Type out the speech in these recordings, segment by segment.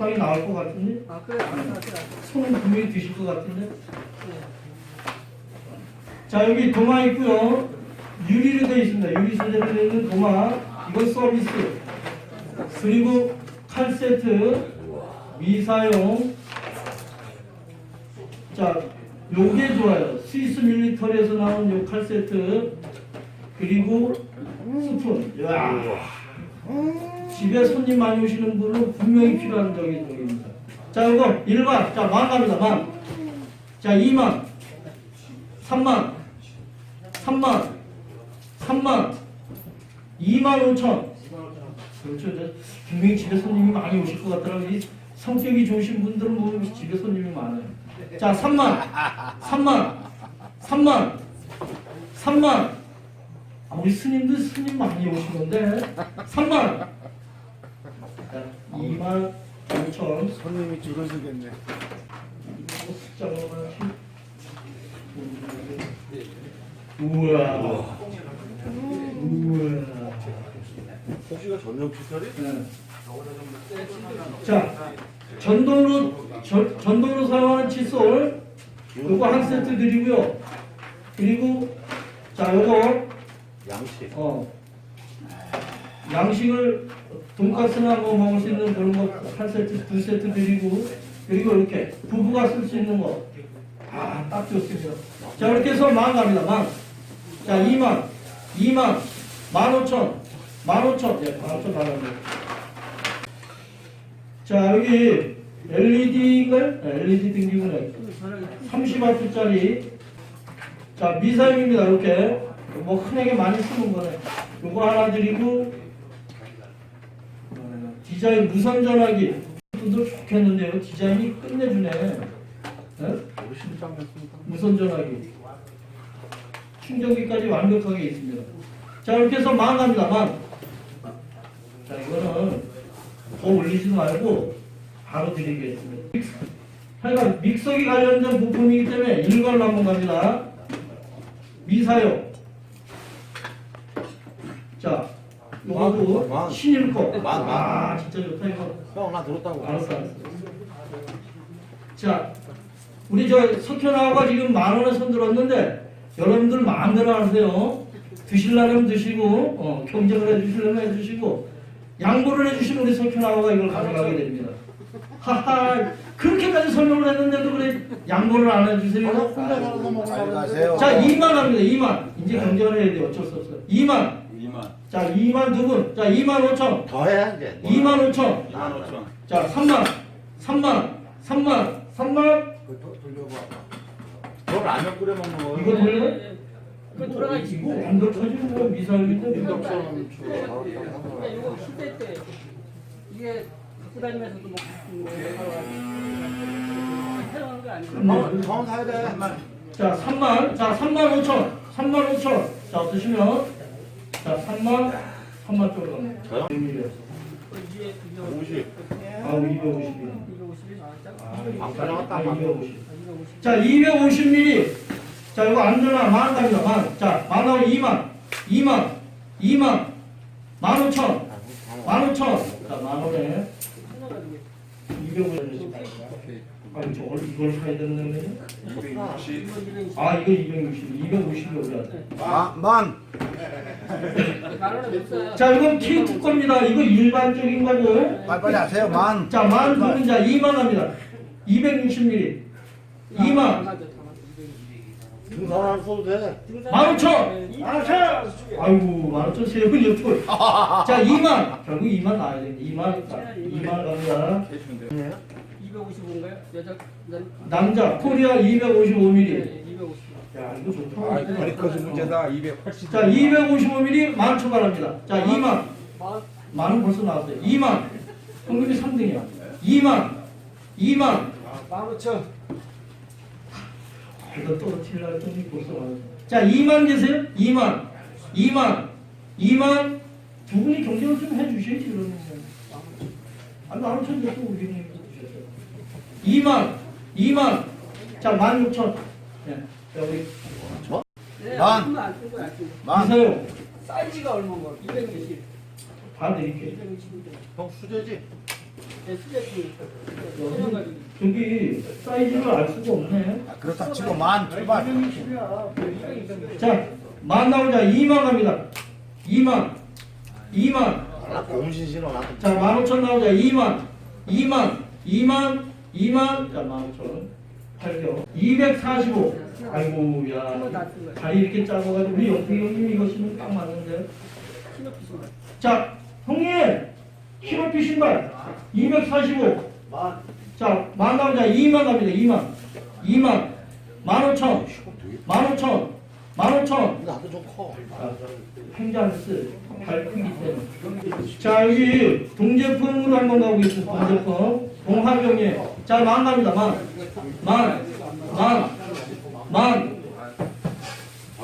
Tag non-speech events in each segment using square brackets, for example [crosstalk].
적당히 나올 것 같은데? 아 그래 알았어 알았어 손은 분명히 드실 것 같은데? 자, 여기 도마 있고요. 유리로 되어 있습니다. 유리 소재로 되어 있는 도마. 이건 서비스. 그리고 칼 세트. 미사용. 자, 요게 좋아요. 스위스 밀리터리에서 나온 요 칼 세트. 그리고 스푼. 야 집에 손님 많이 오시는 분은 분명히 필요한 적이 적입니다. 자, 이거 1만. 자, 만 갑니다. 만. 자, 2만. 3만. 3만. 3만. 2만 5천. 그렇죠. 분명히 집에 손님이 많이 오실 것 같더라고요. 이 성격이 좋으신 분들은 보면 집에 손님이 많아요. 자, 3만. 3만. 3만. 3만. 아, 우리 스님들 스님 많이 오신 건데. 3만. 자, 2만 5천. 손님이 줄을 서겠네. 우와. 우와. 혹시가 전용 피털이? 네. 자, 전동으로 전, 전동으로 사용하는 칫솔 요거 한 세트 드리고요. 그리고 자, 요거 양식. 어 양식을 돈가스나 뭐 먹을 수 있는 그런 거 한 세트 두 세트 드리고 그리고 이렇게 부부가 쓸 수 있는 거. 아, 딱 좋습니다. 자, 이렇게 해서 만 갑니다. 만. 자, 2만, 2만, 15,000, 15,000, 예, 15,000 나갑니다. 자, 여기 LED인가요? LED 등기구네. 30W짜리. 자, 미사용입니다. 이렇게. 뭐, 흔하게 많이 쓰는 거네. 요거 하나 드리고, 어, 디자인 무선 전화기. 분들 좋겠는데요. 디자인이 끝내주네. 네? 무선 전화기. 충전기까지 완벽하게 있습니다. 자, 이렇게 해서 만 갑니다. 만. 자, 이거는 더 올리지도 말고 바로 드리겠습니다. 하여간 믹서기 관련된 부품이기 때문에 일괄로 한번 갑니다. 미사용. 자, 요거도 만. 신일 거. 만, 만. 아, 진짜 좋다 이거. 형, 나 들었다고. 알았어, 알았어. 자, 우리 저 석현아가 지금 만 원에 손 들었는데 여러분들 마음대로 하세요. 드실라면 드시고 어, 경쟁을 해주시려면 해주시고 양보를 해주시면 우리 석현아가 이걸 가져가게 됩니다. 하하 그렇게까지 설명을 했는데도 그래 양보를 안 해주세요. 잘 가세요. 자 2만 합니다. 2만 이제 경쟁을 해야 돼요. 어쩔 수 없어요. 2만 2만. 자 2만 두 분. 자 2만 5천. 더 해야 이제. 2만 5천. 2만 5천. 자 3만. 3만. 3만. 3만. 너 라면 끓여 먹는 거. 이거 돌려? 그 돌아가 있지. 이거 완벽하지 뭐 미사일인데 인덕션 근데 이거 시대 때 이게 갖고 다니면서도 뭐 사용하는 거 아니고 더, 더 사야 돼. 자 3만. 자 3만 5천. 3만 5천. 자 드시면 자 3만 3만 쪽으로 저요? 이게 50. 아 250이네 250이 나왔죠? 안 가져갔다. 아, 250. 250 자 250ml 자 이거 안전화 만 갑니다 만 자 만원 2만. 2만. 2만. 15,000 15,000 자 만 원에 250 아니 저 원래 이걸 사야 되는 거예요? 260. 아 이거 260 250이 올라왔네 마, 만. 자 이건 K2 겁니다 이거 일반적인 거고 빨리빨리 하세요. 만. 자, 만 두분 자 2만 합니다. 260ml. 2만. 다 맞아, 다 등산 안 써도 돼. 만 오천. 맞아. 아이고, 만 오천 세 분이 없고. 자, 2만. 결국 2만 나와야 돼. 2만. 자, 2만 갑니다. 캐시인데요. 255인가요? 여자 난 남자, 코리아 255ml. 네, 250. 야, 이거 좋다. 아, 다리 커지 문제다. 280. 자, 255ml 만 초과합니다. 자, 2만. 만 만은 벌써 나왔어요. 2만. 현금이 3등이야. 2만. 2만. 15,000. 이거 떨어뜨리려 했더니 벌써 나왔어. 자, 2만 계세요? 2만. 2만. 2만. 두 분이 경쟁을 좀 해주셔야지, 그러면. 아니, 만 오천 됐고, 우리 형님이 주셨어요. 2만. 2만. 자, 만 육천. 네. 자, 우리. 네, 만. 안 거야. 만. 이사요. 사이즈가 얼마인 거? 260. 다 드릴게요. 260인데. 형 수제지? 시대트 여기, 저기 사이즈를 알 수가 없네. 아, 그렇다 치고 만 출발. 자, 만 나오자 2만 갑니다. 2만, 2만. 나 공신 신호 나. 자, 15,000 나오자 2만, 2만, 2만, 2만. 자, 15,000. 8개. 245. 아이고, 야. 다리 이렇게 짜고가지고 우리 영태 형님 이거 신으면 딱 맞는데. 자, 형님. 키높이 신발. 245. 만. 자, 만 나오자 2만 갑니다. 2만. 2만. 15,000. 15,000. 15,000. 나도 좀 커. 행장스 발크기 때문에. 자, 여기 동제품으로 한번 가보겠습니다. 동제품. 동화병에. 자, 만 갑니다. 만. 만. 만. 만.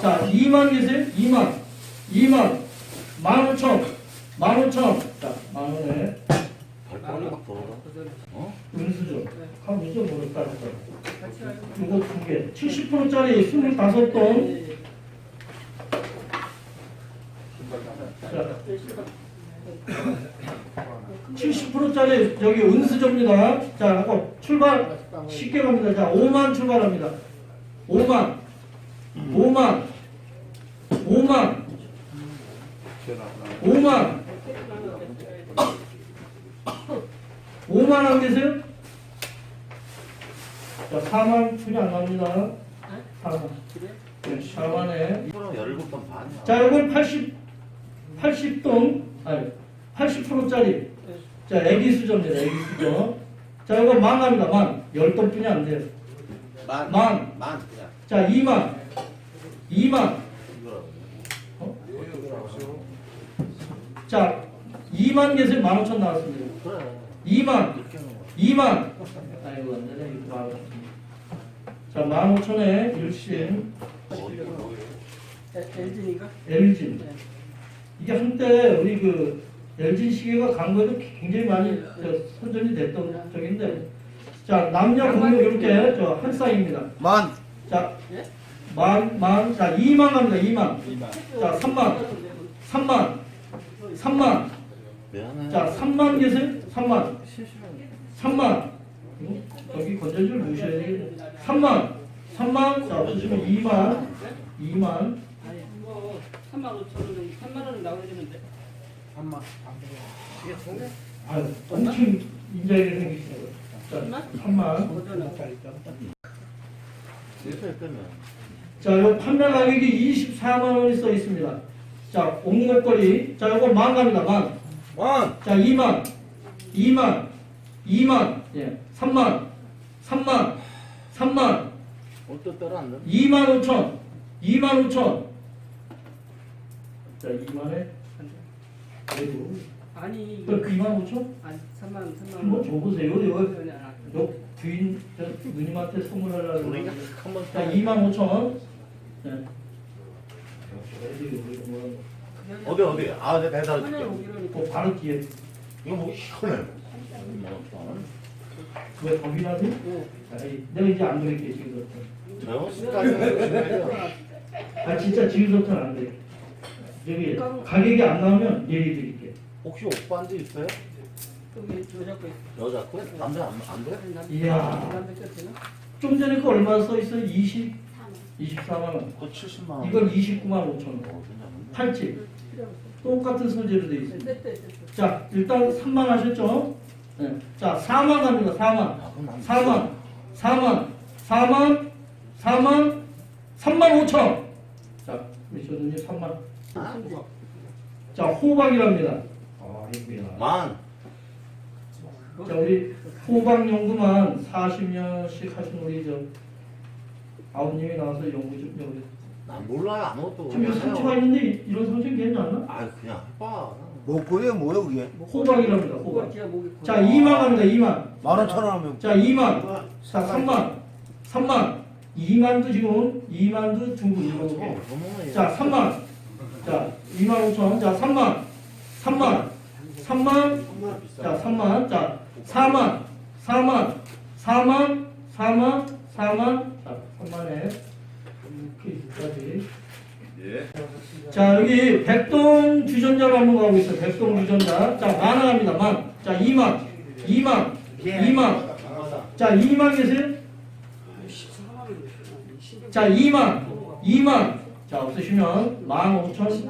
자, 2만 계세요? 2만. 2만. 15,000. 15,000. 자, 만 원에. 돌아가. 은수저. 뭐를 따를까. 같이 가요. 이거 두 개. 70%짜리 25돈. 자, 70%짜리 여기 은수저입니다. 자, 하고 출발 쉽게 갑니다. 자, 5만 출발합니다. 5만, 5만, 5만, 5만, 5만 안 계세요? 자, 4만 분이 안 납니다. 4만. 네, 4만에. 이거랑 17번 반이야. 자, 이건 80, 80동, 아니, 80%짜리. 자, 애기 수저입니다, 애기 수저. 자, 이거 만 갑니다, 만. 10동뿐이 안 돼요. 만. 만. 만 그냥. 자, 2만. 2만. 이거라고. 어? 자, 2만 개세 15,000 나왔습니다. 그래. 2만. 이렇게 하는 거야. 2만. 아이고, 안 되네, 이거 만 자, 15,000에 일심, LG니까. 엘진. 이게 한때 우리 그 LG 시계가 광고에도 굉장히 많이 저 선전이 됐던 적인데 자 남녀 공용 이렇게 저한 쌍입니다. 만. 자 만, 만, 자 2만 갑니다. 2만. 2만. 자 3만, 3만, 3만. 미안해. 자 3만 계세요? 3만, 3만. 응? 여기 건전지를 놓으셔야 되겠네. 3만, 3만. 자 보시면 2만, 2만. 아니 뭐 3만 5천 원, 3만 원은 나와 야 되는데. 3만. 아 엄청 인자하게 생기시네요. 자 3만. 오전에. 이렇게 빼면. 자, 요 판매 가격이 24만 원이 써 있습니다. 자, 옥목걸이. 자, 요거 만 갑니다. 만. 만. 자, 2만. 2만. 2만. 예. 3만. 3만. 3만. 어떤 때로 안 돼? 2만 5천. 2만 5천. 자, 2만에 그래도 아니 또 이거 2만 5천? 아니 3만 3만 한번 줘보세요. 이거. 요 주인 저 누님한테 선물하려고 그러는데. 한번 자, 2만 5천. 네. 어디 어디? 아, 내가 배달 천연 줄게. 오기로니까. 그 바로 뒤에 이거 뭐 시커매. 뭐왜 겁이 나지? 네. 아이, 내가 이제 안 그럴게 지금부터. 저 습관이 아 진짜 지금부터는 안 돼. 저기 가격이 안 나오면 얘기해드릴게. 혹시 옷 반지 있어요? 여기 여자 거 있어. 남자 안, 안 돼? 남- 이야. 남자 거 되나? 좀 전에 그 얼마 써 있어? 20, 24만 원. 그거 70만 원. 이건 29만 5천 원. 어, 괜찮은데? 팔찌. 없어. 똑같은 소재로 돼 있습니다. 네. 자 일단 3만 하셨죠? 네. 자 4만 갑니다. 4만. 아, 그럼 난 4만. 4만. 4만. 4만. 3만 5천. 자 우리 조준님 3만. 아, 자 호박이랍니다. 아 이거야. 만. 자 우리 호박 연구만 40년씩 하신 우리 저 아버님이 나와서 연구 좀 연구. 난 몰라요 아무것도. 지금 그냥 상처가. 있는데 이- 이런 상처 괜찮나? 아, 그냥 해봐. 목걸이에 뭐야 그게? 호박이랍니다. 호박 자 2만 갑니다. 2만. 만 원 천 원 하면 자 2만. 자 3만. 3만. 2만도 지금 2만도 중국 일곱 개. 어, 너무해. 자 3만. 자 2만 5천. 자 3만. 3만. 3만. 자 3만. 자 4만. 4만. 4만. 4만. 4만. 자 3만에 이렇게까지. 예. 자 여기 백동 주전자로 한번 가고 있어요. 백동 주전자. 자 만화 갑니다. 만. 자 2만. 2만, 2만. 자, 2만 계세요? 자, 2만, 2만. 자, 없으시면 15,000.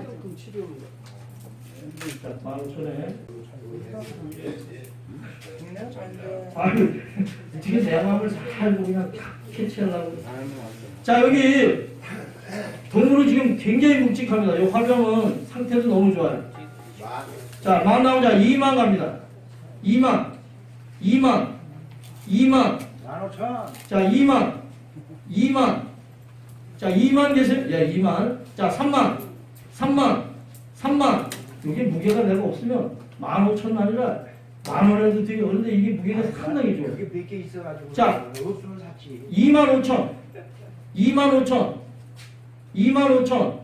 자, 15,000에. 아유, 지금 내 마음을 잘 그냥 탁 캐치하려고. 자, 여기 동물은 지금 굉장히 묵직합니다. 이 화병은 상태도 너무 좋아요. 자, 만 나오자 2만 갑니다. 2만, 2만, 2만. 자, 2만, 2만. 자, 2만 계세요? 야, 2만. 자, 3만, 3만, 3만. 이게 무게가 내가 없으면 15,000원 아니라 만 원에도 되게 어른데 이게 무게가 상당히 좋아요. 여기 몇개 있어가지고 자. 없으면 샀지 2만 5천, 2만 5천, 2만 5천.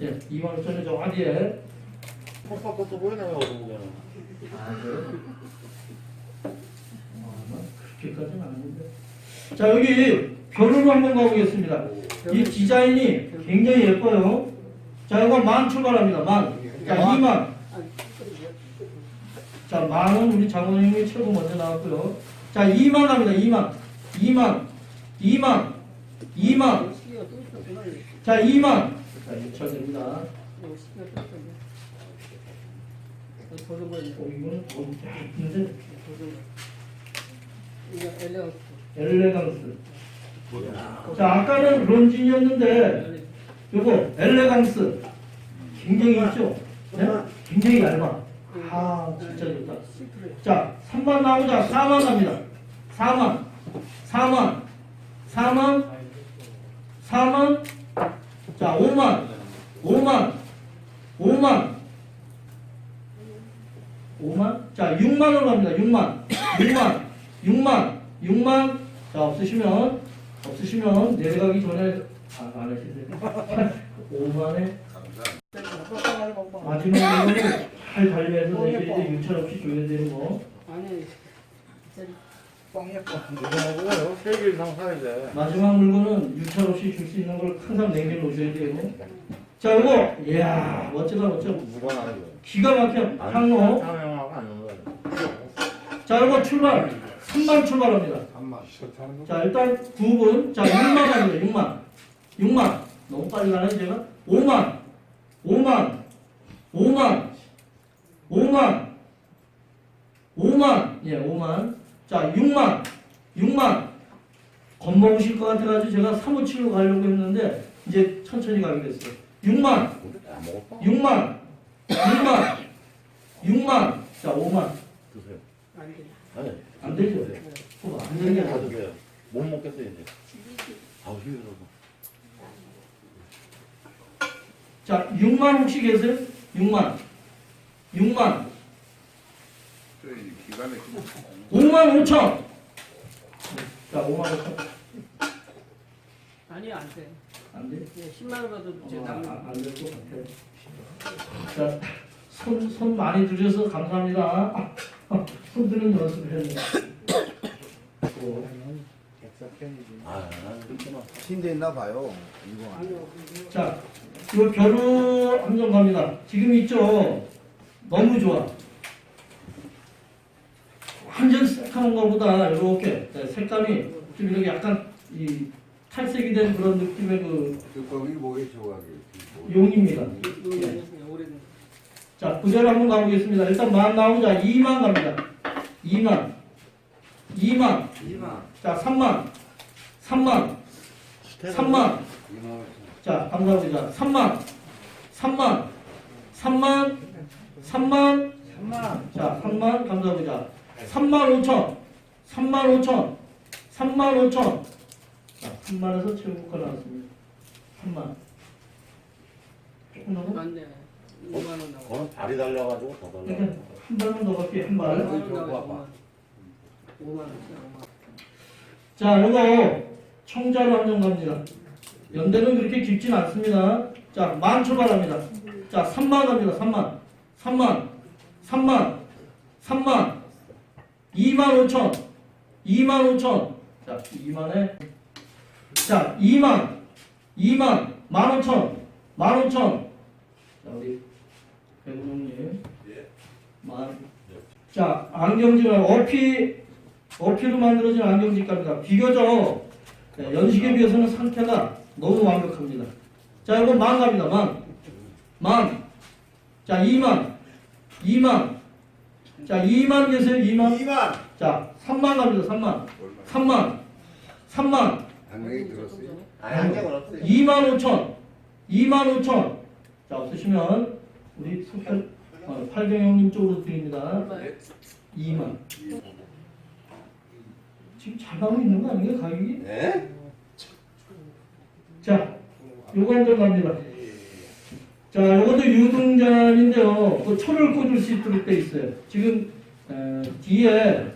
예, 2만 5천은 저 어디에? 퍽퍽퍽 보이네 어두운데. 아, 그래요? 아, 그렇게까지는 아닌데. 자, 여기 벼루로 한번 가보겠습니다. 이 디자인이 굉장히 예뻐요. 자, 이거 만 출발합니다. 만. 자, 2만. 자, 만은 우리 장원영이 최고 먼저 나왔고요. 자, 2만 갑니다. 2만. 2만. 2만. 2만. 시계가 또 있었구나. 이거 자, 2만. 자, 6천 됩니다. 어, 이거는 엘레강스. 자, 아까는 론진이었는데, 요거 엘레강스. 굉장히 있죠? 네? 굉장히 얇아. 아, 진짜 좋다. 자, 3만 나오자. 4만 갑니다. 4만. 4만. 4만. 4만. 자, 5만. 5만. 5만. 5만. 자, 6만으로 갑니다. 6만. 6만. 6만. 6만. 자, 없으시면, 없으시면 내려가기 전에, 아, 안 하시세요. 5만에. 마지막으로는 잘 관리해서 내실 때 유찰 없이 줘야 되는 거. 아니, 뻥이야 뻥 이거하고 세개 이상 사야 돼. 마지막 물건은 유찰 없이 줄 수 있는 걸 항상 남겨 놓으셔야 돼요. 자, 이거, 이야, 멋지다, 멋져. 거야? 기가 막혀. 상영하고 안 거야. 자, 이거 출발. 3만 출발합니다. 자, 일단 9분. 자, 6만 갑니다. 6만. 6만. 너무 빨리 가네, 제가. 5만. 5만. 5만. 5만. 5만. 예, 5만. 자, 6만. 6만. 겁먹으실 것 같아가지고 제가 사무치로 가려고 했는데, 이제 천천히 가게 됐어요. 6만. 안 먹었어? 6만. 6만. 6만. 자, 5만. 드세요. 안 돼. 아니. 안 되죠? 그거 안 되는 게 한개다 아니죠. 드세요. 못 먹겠어 이제. 아우 힘들어서. 자, 6만 혹시 계세요? 6만. 6만. 저희 기간에 5만 5천. 자, 5만 5천. 아니, 안 돼. 안 돼? 이제 10만 원 받아도 이제 어, 남는 안 될 것 같아요. 자, 손, 손 많이 들여서 감사합니다. [laughs] 손 드는 연습을 했네. 어, 아. 침대 있나 봐요. 이거. 자, 이 벼루 함정 갑니다. 지금 있죠? 너무 좋아. 완전 새카만 거보다 이렇게 네, 색감이 좀 이렇게 약간 이 탈색이 된 그런 느낌의 그 거기 뭐에 좋아하게. 용입니다. 오래된. 자, 그대로 한번 가보겠습니다. 일단 만 나오자 2만 갑니다. 2만. 2만. 2만 자, 3만. 3만. 3만. 자, 감사합니다. 3만. 3만. 3만. 3만. 3만 자, 3만. 감사합니다. 3만 5천. 3만 5천. 3만 5천. 자, 3만에서 최고가 나왔습니다. 3만. 조금 넘어? 안 돼. 5만 원 나와. 그거는 발이 달려가지고 더 달려. 그러니까 한 발만 더 갈게요. 한 5만 발. 원 나와. 5만 원. 5만 원. 자, 요거 청자로 한정 갑니다. 연대는 그렇게 깊진 않습니다. 자, 만 출발합니다. 자, 3만 갑니다. 3만. 3만. 3만. 3만. 2만 5천. 2만 5천. 자, 2만에. 자, 2만. 2만. 1만 5천. 1만 5천. 자, 우리 배구동님. 예. 만. 자, 안경지는 어피, 어피로 만들어진 안경지갑니다. 비교적 네, 연식에 비해서는 상태가 너무 완벽합니다. 자, 이건 만 갑니다. 만. 만. 자, 2만. 2만. 자, 2만 계세요. 2만. 2만. 자, 3만 갑니다. 3만. 3만. 3만. 당연히 들었어요. 아니 안경은 없어요. 2만 5천. 2만 5천. 자, 없으시면 우리 석현 어, 팔경 형님 쪽으로 드립니다. 2만. 지금 잘 나오고 있는 거 아니에요, 가격이? 네? 자, 요거 한점 갑니다. 자, 요것도 유등잔인데요. 그 초를 꽂을 수 있도록 돼 있어요. 지금 에, 뒤에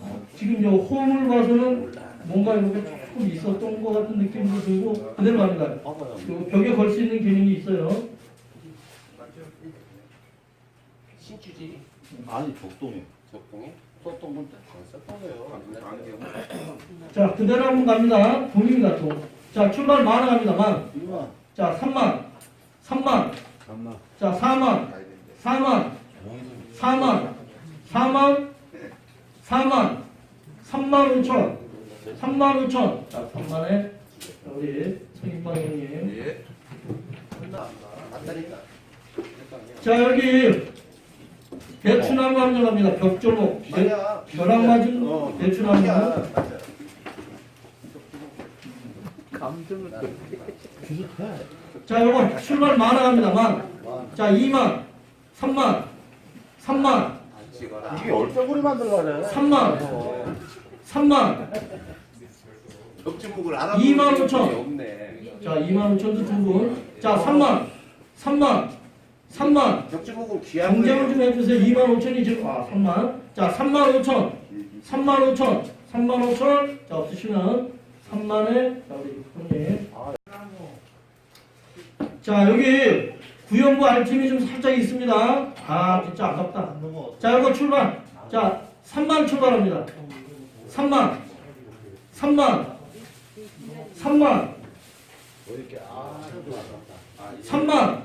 어, 지금 요 홈을 봐서는 뭔가 이렇게 조금 있었던 것 같은 느낌도 들고 그대로 갑니다. 요 벽에 걸 수 있는 기능이 있어요. 신주지. 아니 적동이요. 적동이? 썼던 건 썼던 거예요. 안경. 자, 그대로 한번 갑니다. 동입니다, 동. 자, 출발 만 갑니다, 만. 이만. 자, 3만. 3만. 3만. 자, 4만. 가야 되는데. 4만. 4만. 4만. 4만. 3만 5천. 3만 5천. 자, 3만에 우리 성인방 형님. 예. 맞다니까. 자, 여기 대추나무 한정 갑니다. 벽조목. 아니야. 벼락 맞은 어, 대추나무. 아니야. 맞아. 자, 요거 출발 만 갑니다, 만. 자, 2만. 3만. 3만. 이게 얼싸구리 만들려고 그래. 3만. 3만. 벽지목을 알아 2만 5천. 없네. 자, 2만 5천도 두 분. 자, 3만. 3만. 3만. 벽지목은 귀한 경쟁을 거예요. 좀 해주세요. 2만 5천이 지금, 아, 3만. 자, 3만 5천. 3만 5천. 3만 5천. 자, 없으시면 3만에, 자, 우리 형님. 자, 여기 구연부 알팀이 좀 살짝 있습니다. 아, 진짜 아깝다. 자, 이거 출발. 자, 3만 출발합니다. 3만. 3만. 3만. 3만.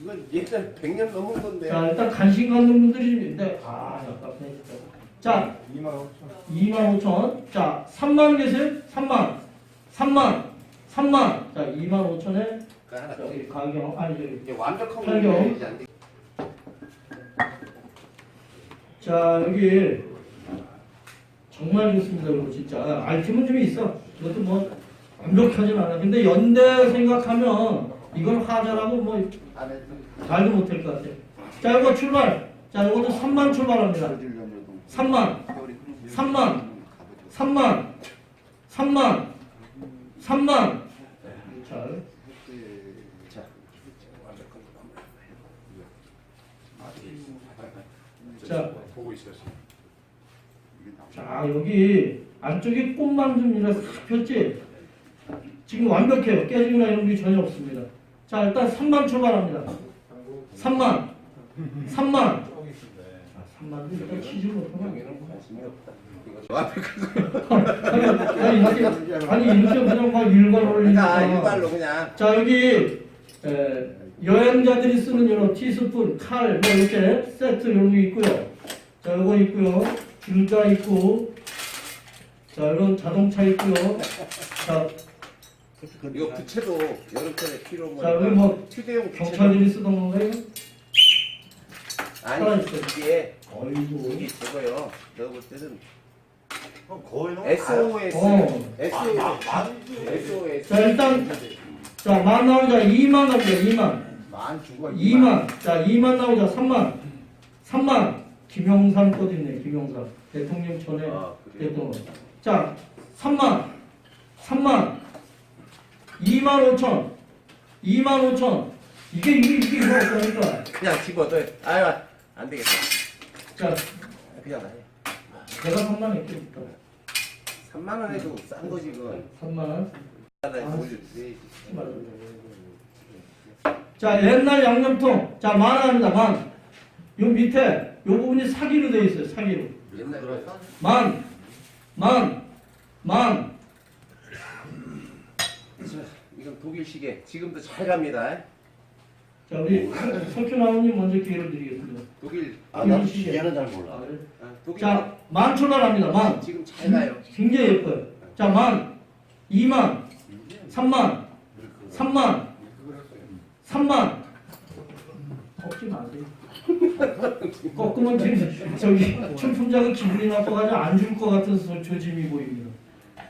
이건 옛날 100년 넘은 건데. 자, 일단 관심 갖는 분들이 있는데, 아, 아깝네, 진짜. 자, 2만 5천. 2만 5천. 자, 3만 계세요? 3만. 3만. 3만. 자, 2만 5천에, 그 하나 저기, 가경, 아니, 저기. 이제 완벽한 돼. 자, 여기, 정말 좋습니다, 이거 진짜. 알팀은 좀 있어. 이것도 뭐, 완벽하진 않아. 근데 연대 생각하면, 이건 하자라고 뭐. 말도 못할 것 같아. 자, 이거 출발. 자, 이것도 3만 출발합니다. 3만. 3만. 3만. 3만. 3만. 자, 자, 보고 있었어. 이게 나오네. 자, 여기 안쪽에 꽃만 좀 이렇게 싹 폈지? 지금 완벽해요. 깨지거나 이런 게 전혀 없습니다. 자, 일단 3만 출발합니다. 3만. 3만. 아, 3만도 일단 없다. 이거 아니, 이렇게, 아니, 이렇게 그냥 막 일괄 아, 올리니까. 일발로 그냥. 자, 여기, 에, 여행자들이 쓰는 이런 티스푼, 칼, 뭐 이렇게 세트 이런 게 있고요. 자, 이거 있고요. 길가 있고. 자, 이런 자동차 있고요. 자, 이거 부채도 여름철에 필요한 자, 여기 뭐 휴대용 부채. 경찰들이 쓰던 건가요? 아니 살아있어요. 이게 어이구. 이게 저거요. 내가 볼 때는 거의 너무 SOS 어. SOS SOS 자, 일단, 자, 만 나오자 2만 갑니다, 2만. 만 주고 2만. 자, 2만 나오자 3만. 3만. 김영삼 것도 있네, 김영삼. 대통령 전에 아, 그래요? 대통령. 자, 3만. 3만. 2만 5천. 2만 5천. 이게, 이게, 이게 이거 없다니까. 그냥 집어넣어. 아유 안 되겠다. 자, 그냥 해. 내가 3만 했겠다. 3만 원 해도 싼 거지 그건. 3만. 하나에 보여줘야지. 자, 옛날 양념통. 자, 만 원입니다, 만. 요 밑에, 요 부분이 사기로 되어 있어요, 사기로. 옛날에 만, 만, 만. 이건 독일 시계. 지금도 잘 갑니다. 자, 우리 석준 아버님 먼저 기회를 드리겠습니다. 독일 아, 나도 기계는 잘 몰라. 아, 독일 자, 만 출발합니다. 만. 지금 잘 가요. 굉장히 예뻐요. 자, 만, 이만, 삼만, 삼만, 삼만. 꺾지 마세요. [laughs] 꺾으면 지금 저기 출품자가 기분이 나빠가지고 안 줄 것 같은 소- 조짐이 보입니다.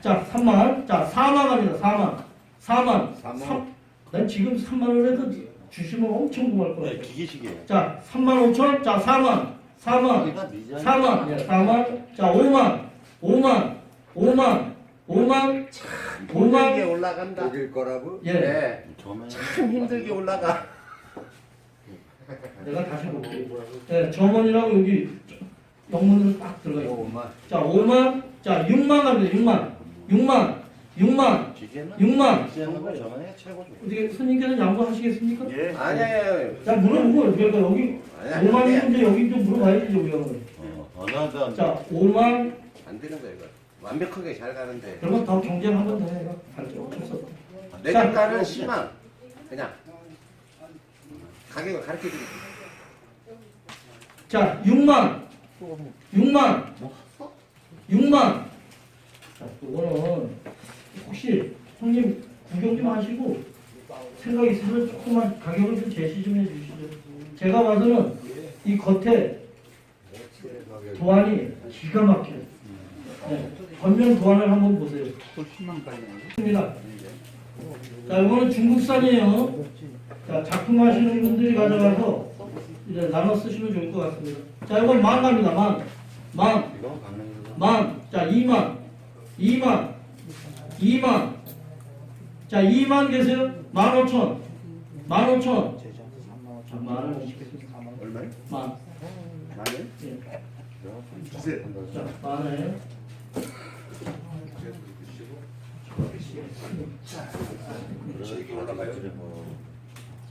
자, 3만. 자, 4만 갑니다. 4만. 4만. 삼만. 난 지금 3만 원 해도 주시면 엄청 고마울 것 네. 기계식이에요. 자, 3만 5천. 자, 4만. 4만. 기계가 미자. 4만, 예, 4만, 자, 5만, 5만, 5만, 5만, 힘들게 5만, 올라간다. 독일 거라고? 예, 네. 참 힘들게 올라가. [laughs] 내가 다시 볼게요. 예, 점원이라고 여기 영문으로 딱 들어가 있어요. 오만. 자, 5만, 자, 6만 갑니다. 6만, 6만, 6만, 기계는 6만. 기계는 거 저만의 최고죠. 어떻게 스님께서 양보하시겠습니까? 예. 아니에요. 자, 물어보고 그러니까 여기 아니, 5만이면 아니, 이제 여기 좀 물어봐야지 우리가. 어, 언어가 자, 5만, 안 되는 거야 이거. 완벽하게 잘 가는데. 그러면 더 경쟁 한번 더. 갈게 없어. 내 자. 주가는 10만. 그냥 가격을 가르쳐 드릴게. 자, 6만, 6만, 6만. 자, 이거는 혹시 형님 구경 좀 하시고 생각 있으면 조금만 가격을 좀 제시 좀 해주시죠. 제가 봐서는 이 겉에 도안이 기가 막혀요. 네, 겉면 도안을 한번 보세요. 입니다. 자, 이거는 중국산이에요. 자, 작품 하시는 분들이 가져가서 이제 나눠 쓰시면 좋을 것 같습니다. 자, 이건 만 갑니다. 만. 만. 만. 자, 2만. 2만. 2만. 자, 2만 계세요? 15,000. 15,000. 자, 만을 오시겠습니다. 얼마요? 만. 만원? 예. 주세요. 자, 만에. 그래서 올라가요. 뭐